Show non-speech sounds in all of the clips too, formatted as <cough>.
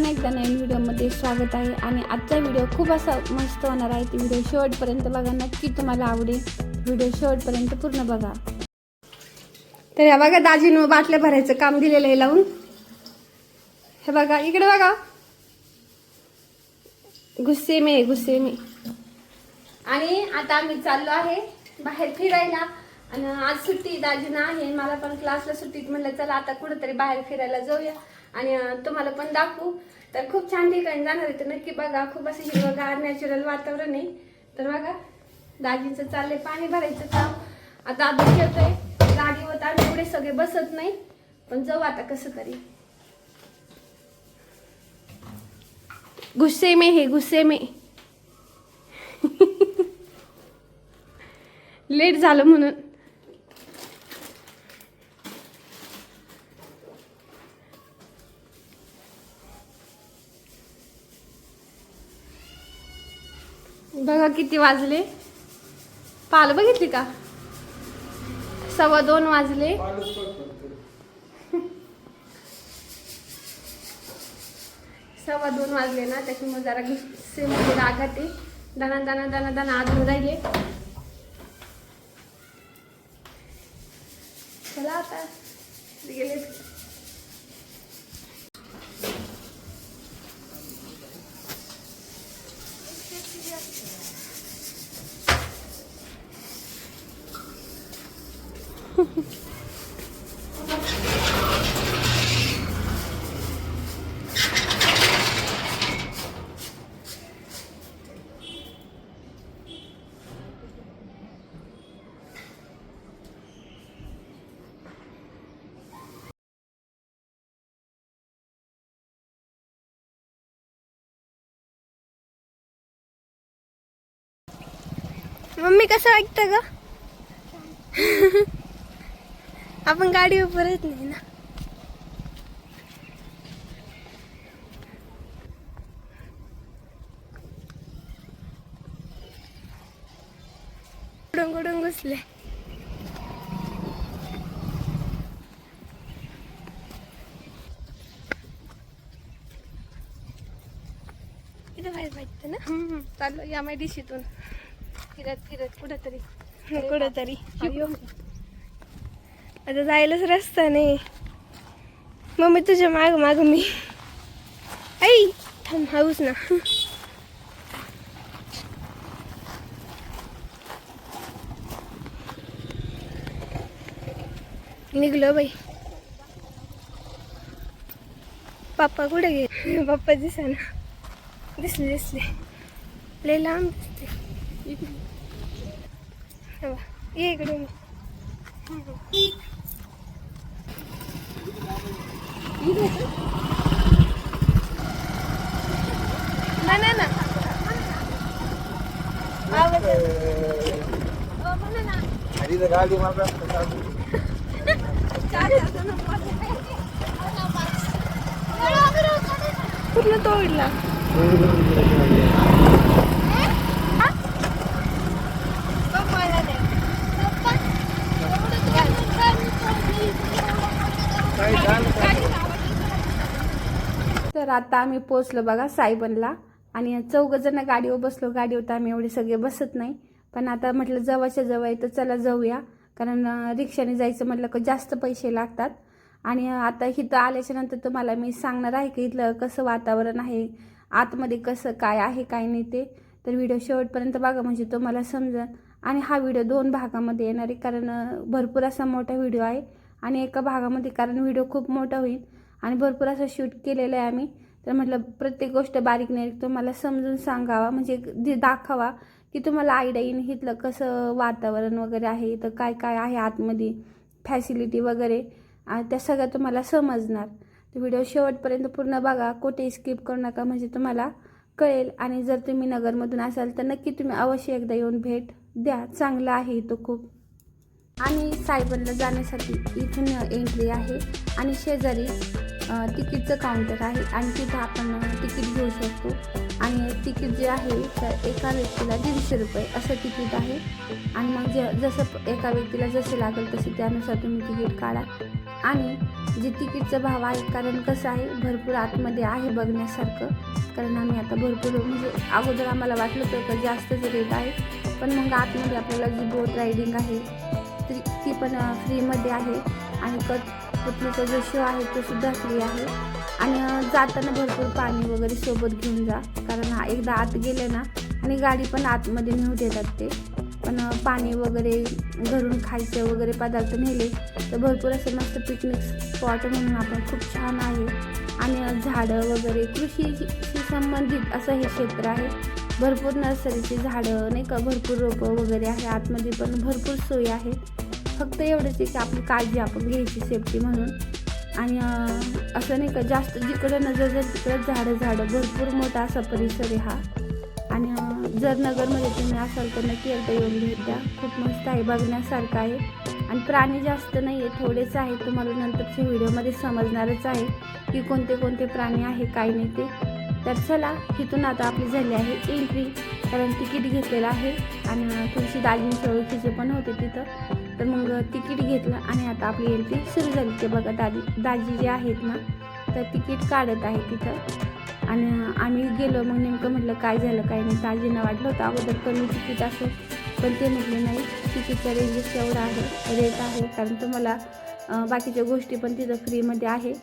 नमस्कार पुन्हा एकदा नवीन व्हिडिओमध्ये स्वागत आहे. आणि आजचा व्हिडिओ खूप असा मस्त होणार आहे. ती व्हिडिओ शेवटपर्यंत बघा नक्की तुम्हाला आवडेल. व्हिडिओ शेवटपर्यंत पूर्ण बघा. तर ह्या बघा दाजीनं बाटल्या भरायचं काम दिलेलं आहे लावून. हे बघा इकडे बघा. गुस्से मे गुस्से मे. आणि आता आम्ही चाललो आहे बाहेर फिरायला. आणि आज सुट्टी दाजीना आहे. मला पण क्लासला सुट्टीत म्हणलं चला आता कुठंतरी बाहेर फिरायला जाऊया. आणि तुम्हाला पण दाखवू. तर खूप छान ठिकाणी जाणार आहे. तर नक्की बघा खूप असं हिरवगार नॅचरल वातावरण आहे. तर बघा दाजीचं चाललंय पाणी भरायचं काम. आता आधी खेळतोय. गाडीवर आम्ही एवढे सगळे बसत नाही. पण जाऊ आता कसं तरी. गुस्से में हे गुस्से में. <laughs> लेट झालं म्हणून. बघा किती वाजले. पाल बघितली का? सव्वा दोन वाजले. सव्वा दोन वाजले ना त्याच्यामुळे जरा गुस्सेमध्ये रागात ते दाना दाना दाना दाना आधून राहिले. चला आता. गेले あ! मम्मी कसं वाटतं ग? आपण गाडी परत नाही ना. कुडून घुसले इथं बाहेर वाटतं ना? चाललो या माय दिशीतून फिरत फिरत कुठंतरी. कुठंतरी. आता जायलाच रस्ता नाही. मम्मी तुझ्या माग माग मी. आई थांब हाऊस ना. निघलो बाई. पप्पा कुठे गे? पप्पा दिसा ना दिसले दिसले. लय लांब दिसते. ये इकडे ये. ना ना ना आवाज गाडी मला तोडला आता आम्ही पोचलो बघा साईबनला. आणि चौघजण गाडीवर बसलो. गाडीवर तर आम्ही एवढे सगळे बसत नाही. पण आता म्हटलं जवळच्या जवळ आहे तर चला जाऊया. कारण रिक्षाने जायचं म्हटलं का जास्त पैसे लागतात. आणि आता इथं आल्याच्यानंतर तुम्हाला मी सांगणार आहे की इथलं कसं वातावरण आहे. आतमध्ये कसं काय आहे काय नाही ते. तर व्हिडिओ शेवटपर्यंत बघा म्हणजे तुम्हाला समजेल. आणि हा व्हिडिओ दोन भागामध्ये येणार आहे. कारण भरपूर असा मोठा व्हिडिओ आहे. आणि एका भागामध्ये कारण व्हिडिओ खूप मोठा होईल. आणि भरपूर असं शूट केलेलं आहे आम्ही. तर म्हटलं प्रत्येक गोष्ट बारीक नाही तुम्हाला समजून सांगावा. म्हणजे दाखवा की तुम्हाला आयडिया येईन इथलं कसं वातावरण वगैरे आहे तर काय काय आहे आतमध्ये फॅसिलिटी वगैरे. त्या सगळ्या तुम्हाला समजणार. तर व्हिडिओ शेवटपर्यंत पूर्ण बघा कुठे स्किप करू नका. म्हणजे तुम्हाला कळेल. आणि जर तुम्ही नगरमधून असाल तर नक्की तुम्ही अवश्य एकदा येऊन भेट द्या. चांगलं आहे इथं खूप. आणि सायबरला जाण्यासाठी इथून एंट्री आहे. आणि शेजारी तिकीटचं काउंटर आहे आणि तिथं आपण तिकीट घेऊ शकतो. आणि तिकीट जे आहे तर एका व्यक्तीला दीडशे रुपये असं तिकीट आहे. आणि मग जे जसं एका व्यक्तीला जसे लागेल तसे त्यानुसार तुम्ही तिकीट काढा. आणि जे तिकीटचा भाव आहे कारण कसं आहे भरपूर आतमध्ये आहे बघण्यासारखं. कारण आम्ही आता भरपूर म्हणजे अगोदर आम्हाला वाटलं होतं का जास्तच रेट आहे. पण मग आतमध्ये आपल्याला जी बोट रायडिंग आहे ती ती पण फ्रीमध्ये आहे. आणि कट पुतण्याचा जो शो आहे तो सुद्धा फ्री आहे. आणि जाताना भरपूर पाणी वगैरे सोबत घेऊन जा. कारण हा एकदा आत गेले ना आणि गाडी पण आतमध्ये नेऊ देतात ते. पण पाणी वगैरे घरून खायचे वगैरे पदार्थ नेले तर भरपूर असं मस्त पिकनिक स्पॉट म्हणून आपण खूप छान आहे. आणि झाडं वगैरे कृषीशी संबंधित असं हे क्षेत्र आहे. भरपूर नर्सरीची झाडं नाही का भरपूर रोपं वगैरे आहे. आतमध्ये पण भरपूर सोयी आहेत फक्त एवढंच आहे की आपली काळजी आपण घ्यायची सेफ्टी म्हणून. आणि असं नाही का जास्त जिकडं नजर जर तिकडं झाडं झाडं. भरपूर मोठा असा परिसर आहे हा. आणि जर नगरमध्ये तुम्ही असाल तर नक्की एकदा येऊन भेट द्या. खूप मस्त आहे बघण्यासारखं आहे. आणि प्राणी जास्त नाही आहे थोडेच आहे. तुम्हाला नंतरच्या व्हिडिओमध्ये समजणारच आहे की कोणते कोणते प्राणी आहे काय नाही ते. तर चला तिथून आता आपली झाली आहे एंट्री कारण तिकीट घेतलेलं आहे. आणि थोडीशी दाजींची ओळखीचे पण होते तिथं. तर मग तिकीट घेतलं आणि आता आपली एल पी सुरू झाली. ते बघा दादी दाजी जे आहेत ना तर तिकीट काढत आहे तिथं. आणि आम्ही गेलो मग नेमकं म्हटलं काय झालं काय नाही. दाजींना वाटलं होतं अगोदर कमी तिकीट असेल पण ते म्हटले नाही तिकीटचा रेंजेस एवढा आहे रेट आहे. कारण तुम्हाला बाकीच्या गोष्टी पण तिथं फ्रीमध्ये आहे.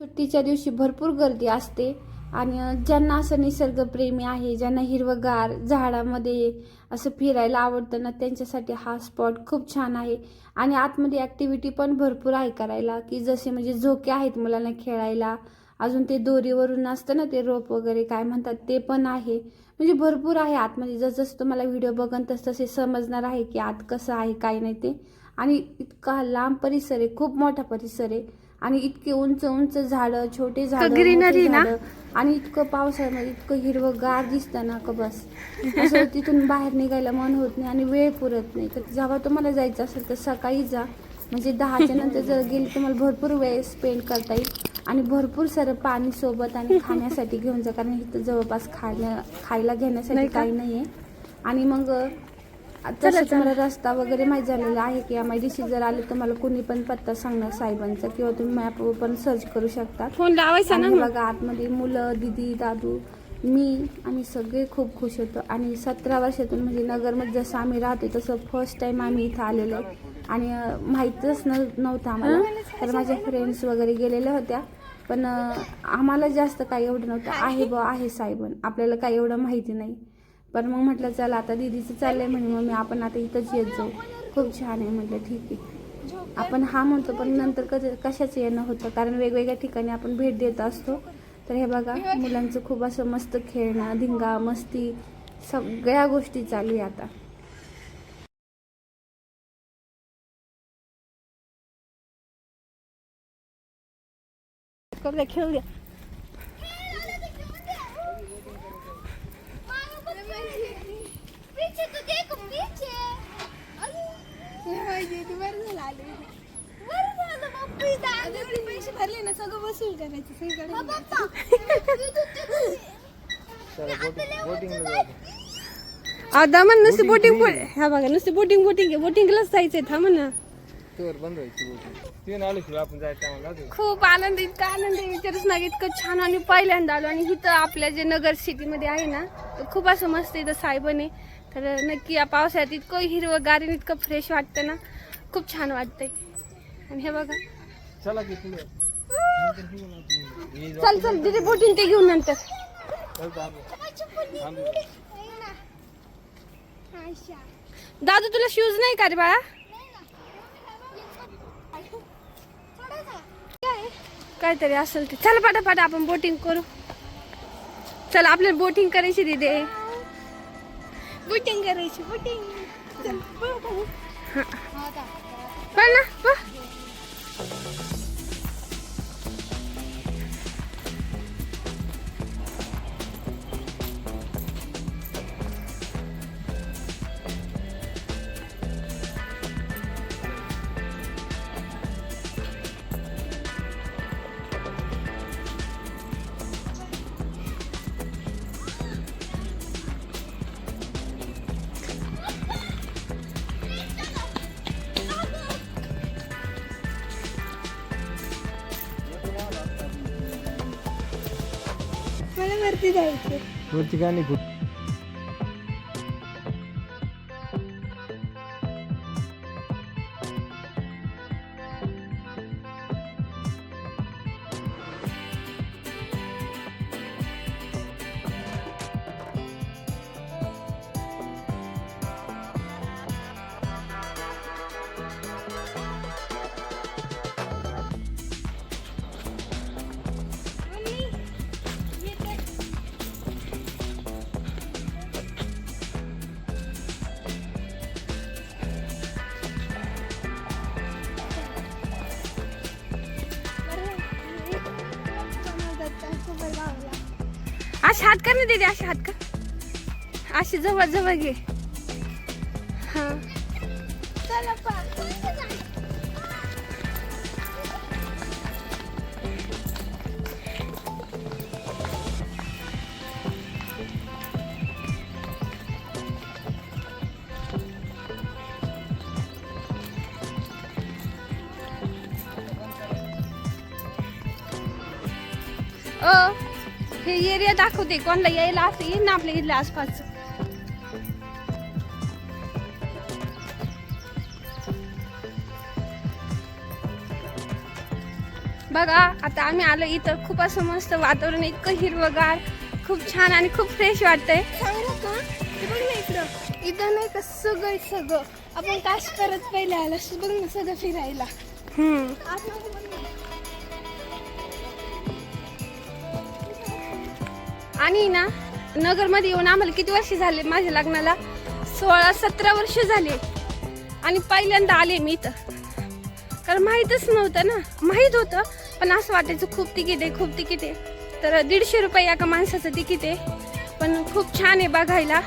सुट्टीच्या दिवशी भरपूर गर्दी असते. आणि ज्यांना असं निसर्गप्रेमी आहे ज्यांना हिरवगार झाडामध्ये असं फिरायला आवडतं ना त्यांच्यासाठी हा स्पॉट खूप छान आहे. आणि आतमध्ये ॲक्टिव्हिटी पण भरपूर आहे करायला की जसे म्हणजे झोके आहेत मुलांना खेळायला अजून ते दोरीवरून असतं ना ते रोप वगैरे काय म्हणतात ते पण आहे. म्हणजे भरपूर आहे आतमध्ये जसजसं तुम्हाला व्हिडिओ बघन तस तसे समजणार आहे की आत कसं आहे काय नाही ते. आणि इतका लांब परिसर आहे खूप मोठा परिसर आहे. आणि इतके उंच उंच झाडं छोटे झाडं मोठे ना? आणि इतकं पावसाळ्यामध्ये इतकं हिरवं गार दिसतं ना का बस. असं <laughs> तिथून बाहेर निघायला मन होत नाही आणि वेळ पुरत नाही. तर जेव्हा तुम्हाला जायचं असेल तर सकाळी जा. म्हणजे दहाच्या नंतर जर गेली तुम्हाला भरपूर वेळ स्पेंड करता येईल. आणि भरपूर सारं पाणी सोबत आणि <laughs> खाण्यासाठी घेऊन जा. कारण इथं जवळपास खाण्या खायला घेण्यासाठी? काही नाही आहे आणि मग तसं तुम्हाला रस्ता वगैरे माहीत झालेला आहे की एम आय डी सी जर आले तुम्हाला कोणी पण पत्ता सांगणार साहेबांचा किंवा तुम्ही मॅपवर पण सर्च करू शकता. फोन लावायचा ना बघा आतमध्ये मुलं दिदी दादू मी आम्ही सगळे खूप खुश होतो. आणि सतरा वर्षातून म्हणजे नगरमध्ये जसं आम्ही राहतो तसं फर्स्ट टाइम आम्ही इथं आलेलो आणि माहीतच न नव्हतं आम्हाला. तर माझ्या फ्रेंड्स वगैरे गेलेल्या होत्या. पण आम्हाला जास्त काही एवढं नव्हतं. आहे बा आहे साहेबन आपल्याला काही एवढं माहिती नाही. पण मग म्हटलं चल आता दिदीचं चाललंय म्हणे मम्मी आपण आता इथंच येत जाऊ. खूप छान आहे म्हटलं ठीक आहे. आपण हा म्हणतो पण नंतर कध कशाचं येणं होतं? कारण वेगवेगळ्या ठिकाणी आपण भेट देत असतो. तर हे बघा मुलांचं खूप असं मस्त खेळणं धिंगा मस्ती सगळ्या गोष्टी चालू आहे आता. करू खेळू द्या पैसे भरले ना सगळं वसूल करायचं आता म्हण नुसती बोटिंग हा बघा नुसती बोटिंग बोटिंग बोटिंगलाच जायचंय थांब ना. खूप आनंद इतका आनंद आहे विचारूच ना इतकं छान आणि पहिल्यांदा आलो. आणि इथं आपल्या जे नगर सिटीमध्ये आहे ना तर खूप असं मस्त इथं सायबन आहे. तर नक्की या पावसाळ्यात इतकं हिरवं गारीन इतकं फ्रेश वाटतं ना खूप छान वाटतंय. आणि हे बघा. चला की पुढे. चल चल तिथे बोटिंग ते घेऊन नंतर. दादू तुला शूज नाही का रे बाळा? काहीतरी असेल ते. चल पाठा आपण बोटिंग करू. चल आपल्याला बोटिंग करायची तिथे बोटिंग करायची बोटिंग चल पण वरती जायचं. वरती काय नाही? खूप असे हात कर ना दीदी असे हात कर. अशी जवळ जवळ घे. हा. अ हे एरिया दाखवते. कोणाला यायला असं येईल ना आपल्या इथल्या आसपास बघा आता आम्ही आलो इथं. खूप असं मस्त वातावरण इतकं हिरवगार खूप छान आणि खूप फ्रेश वाटतंय. इकडं. इथं नाही का सगळं सगळं. आपण काश करत पहिले आलं. बघ ना सगळं फिरायला. हम्म. आणि ना नगरमध्ये येऊन आम्हाला किती वर्ष झाले माझ्या लग्नाला? सोळा सतरा वर्ष झाले. आणि पहिल्यांदा आले मी इथं. कारण माहीतच नव्हतं ना. माहीत होतं पण असं वाटायचं खूप तिकीट आहे खूप तिकीट आहे. तर दीडशे रुपये एका माणसाचं तिकीट आहे. पण खूप छान आहे बघायला.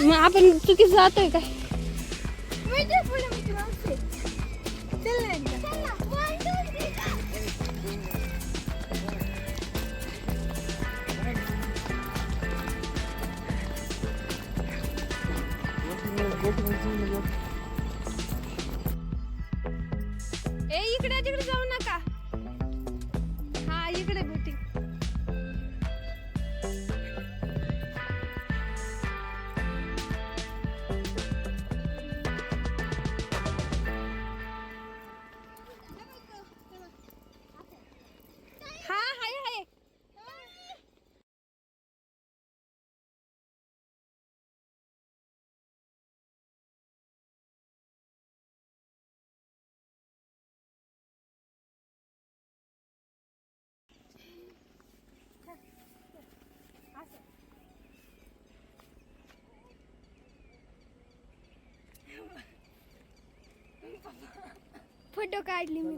मग आपण चुकीच जातोय काय? ए इकडे तिकडे जाऊ नका फोटो काढली मी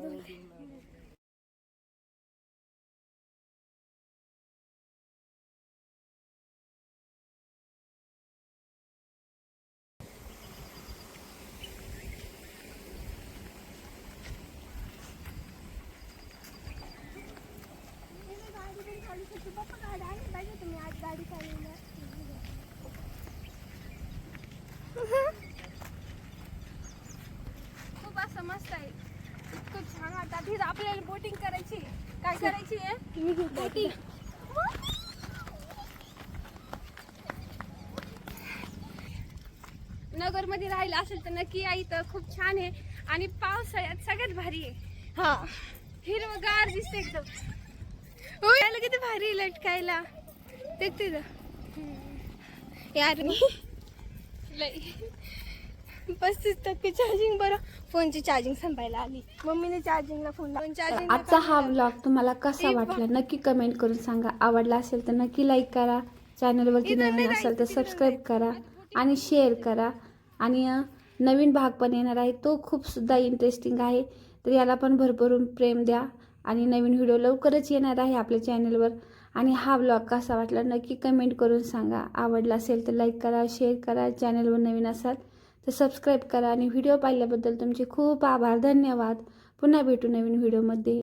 गाडी चालू असं मस्त आहे इतकं छान वाटतात तिथं आपल्याला बोटिंग करायची काय करायची आहे? नगरमध्ये राहिलं असेल तर नक्की या इथं. खूप छान आहे. आणि पावसाळ्यात सगळ्यात भारी आहे. हा. हिरवगार दिसते एकदम. यायला किती भारी लटकायला. तिथं. यार मी लई. पस्तीस टक्के चार्जिंग बरं. फोनची चार्जिंग संपायला आली. मम्मीने चार्जिंगला फोन लावून चार्जिंग आजचा हा व्लॉग तुम्हाला कसा वाटला? नक्की कमेंट करून सांगा. आवडला असेल तर नक्की लाईक करा. चॅनलवरती नवीन असेल तर सबस्क्राईब करा आणि शेअर करा. आणि नवीन भाग पण येणार आहे. तो खूप सुद्धा इंटरेस्टिंग आहे. तर याला पण भरभरून प्रेम द्या. आणि नवीन व्हिडिओ लवकरच येणार आहे आपल्या चॅनलवर आणि हा व्लॉग कसा वाटला? नक्की कमेंट करून सांगा. आवडला असेल तर लाईक करा शेअर करा. चॅनलवर नवीन असाल तर सबस्क्राईब करा आणि व्हिडिओ पाहिल्याबद्दल तुमचे खूप आभार. धन्यवाद. पुन्हा भेटू नवीन व्हिडिओमध्ये